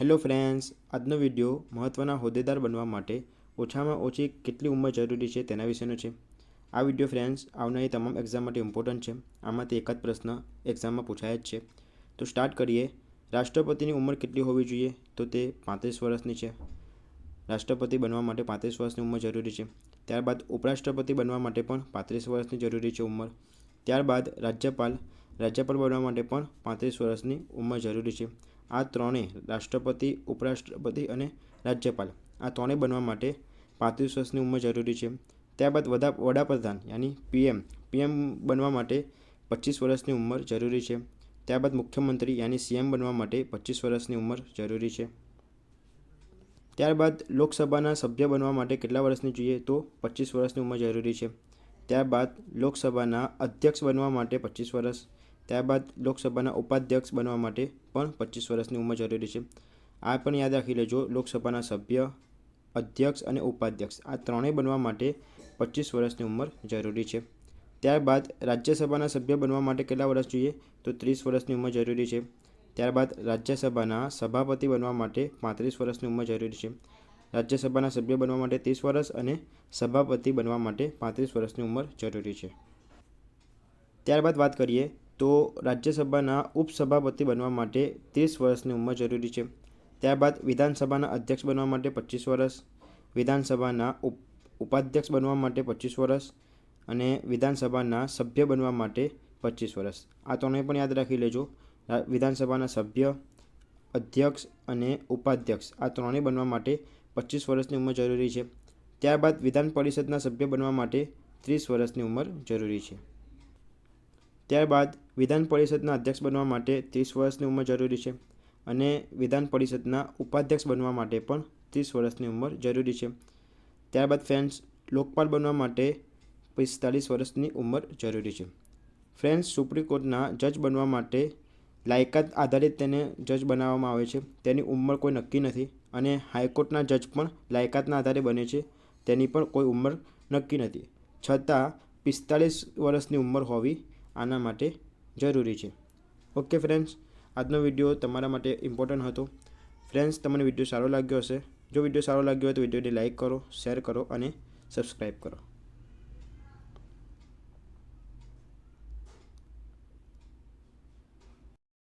Hello friends, આજનો video મહત્ત્વના હોદ્દેદાર બનવા માટે ઓછામાં ઓછી કેટલી ઉંમર જરૂરી છે તેના વિશેનો છે. આ વીડિયો ફ્રેન્ડ્સ, આવનારી તમામ એક્ઝામ માટે ઇમ્પોર્ટન્ટ છે. આમાંથી એકાદ પ્રશ્ન એક્ઝામમાં પૂછાય જ છે. તો સ્ટાર્ટ કરીએ. રાષ્ટ્રપતિની ઉંમર કેટલી હોવી જોઈએ? તો તે પાંત્રીસ વર્ષની છે. રાષ્ટ્રપતિ બનવા માટે પાંત્રીસ વર્ષની ઉંમર જરૂરી છે. ત્યારબાદ ઉપરાષ્ટ્રપતિ બનવા માટે પણ પાંત્રીસ વર્ષની જરૂરી છે ઉંમર. ત્યારબાદ રાજ્યપાલ. રાજ્યપાલ બનવા માટે પણ પાંત્રીસ વર્ષની ઉંમર જરૂરી છે. આ ત્રણેય રાષ્ટ્રપતિ, ઉપરાષ્ટ્રપતિ અને રાજ્યપાલ. આ ત્રણેય બનવા માટે પાંત્રીસ વર્ષની ઉંમર જરૂરી છે. ત્યારબાદ વડા, વડાપ્રધાન યાની પીએમ પીએમ બનવા માટે પચીસ વર્ષની ઉંમર જરૂરી છે. ત્યારબાદ મુખ્યમંત્રી યાની સીએમ બનવા માટે પચીસ વર્ષની ઉંમર જરૂરી છે. ત્યારબાદ લોકસભાના સભ્ય બનવા માટે કેટલા વર્ષની જોઈએ તો પચીસ વર્ષની ઉંમર જરૂરી છે. ત્યારબાદ લોકસભાના અધ્યક્ષ બનવા માટે પચીસ વર્ષ. ત્યારબાદ લોકસભાના ઉપાધ્યક્ષ બનવા માટે પણ પચીસ વર્ષની ઉંમર જરૂરી છે. આ પણ યાદ રાખી લેજો, લોકસભાના સભ્ય, અધ્યક્ષ અને ઉપાધ્યક્ષ આ ત્રણેય બનવા માટે પચીસ વર્ષની ઉંમર જરૂરી છે. ત્યારબાદ રાજ્યસભાના સભ્ય બનવા માટે કેટલા વર્ષ જોઈએ? તો ત્રીસ વર્ષની ઉંમર જરૂરી છે. ત્યારબાદ રાજ્યસભાના સભાપતિ બનવા માટે પાંત્રીસ વર્ષની ઉંમર જરૂરી છે. રાજ્યસભાના સભ્ય બનવા માટે ત્રીસ વર્ષ અને સભાપતિ બનવા માટે પાંત્રીસ વર્ષની ઉંમર જરૂરી છે. ત્યારબાદ વાત કરીએ તો રાજ્યસભાના ઉપસભાપતિ બનવા માટે ત્રીસ વર્ષની ઉંમર જરૂરી છે. ત્યારબાદ વિધાનસભાના અધ્યક્ષ બનવા માટે પચીસ વર્ષ, વિધાનસભાના ઉપ, ઉપાધ્યક્ષ બનવા માટે પચીસ વર્ષ અને વિધાનસભાના સભ્ય બનવા માટે પચીસ વર્ષ. આ ત્રણેય પણ યાદ રાખી લેજો. વિધાનસભાના સભ્ય, અધ્યક્ષ અને ઉપાધ્યક્ષ આ ત્રણેય બનવા માટે પચીસ વર્ષની ઉંમર જરૂરી છે. ત્યારબાદ વિધાન પરિષદના સભ્ય બનવા માટે ત્રીસ વર્ષની ઉંમર જરૂરી છે. ત્યારબાદ વિધાન પરિષદના અધ્યક્ષ બનવા માટે ત્રીસ વર્ષની ઉંમર જરૂરી છે અને વિધાન પરિષદના ઉપાધ્યક્ષ બનવા માટે પણ ત્રીસ વર્ષની ઉંમર જરૂરી છે. ત્યારબાદ ફ્રેન્ડ્સ, લોકપાલ બનવા માટે પિસ્તાલીસ વર્ષની ઉંમર જરૂરી છે. ફ્રેન્ડ્સ, સુપ્રીમ કોર્ટના જજ બનવા માટે લાયકાત આધારિત તેને જજ બનાવવામાં આવે છે. તેની ઉંમર કોઈ નક્કી નથી અને હાઈકોર્ટના જજ પણ લાયકાતના આધારે બને છે. તેની પણ કોઈ ઉંમર નક્કી નથી. છતાં પિસ્તાલીસ વર્ષની ઉંમર હોવી આના માટે જરૂરી છે. ઓકે ફ્રેન્ડ્સ આજનો વીડિયો તમારા માટે ઇમ્પોર્ટન્ટ હતો. ફ્રેન્ડ્સ તમને વીડિયો સારો લાગ્યો હશે. જો વીડિયો સારો લાગ્યો હોય તો વિડીયોને લાઇક કરો શેર કરો અને સબસ્ક્રાઈબ કરો.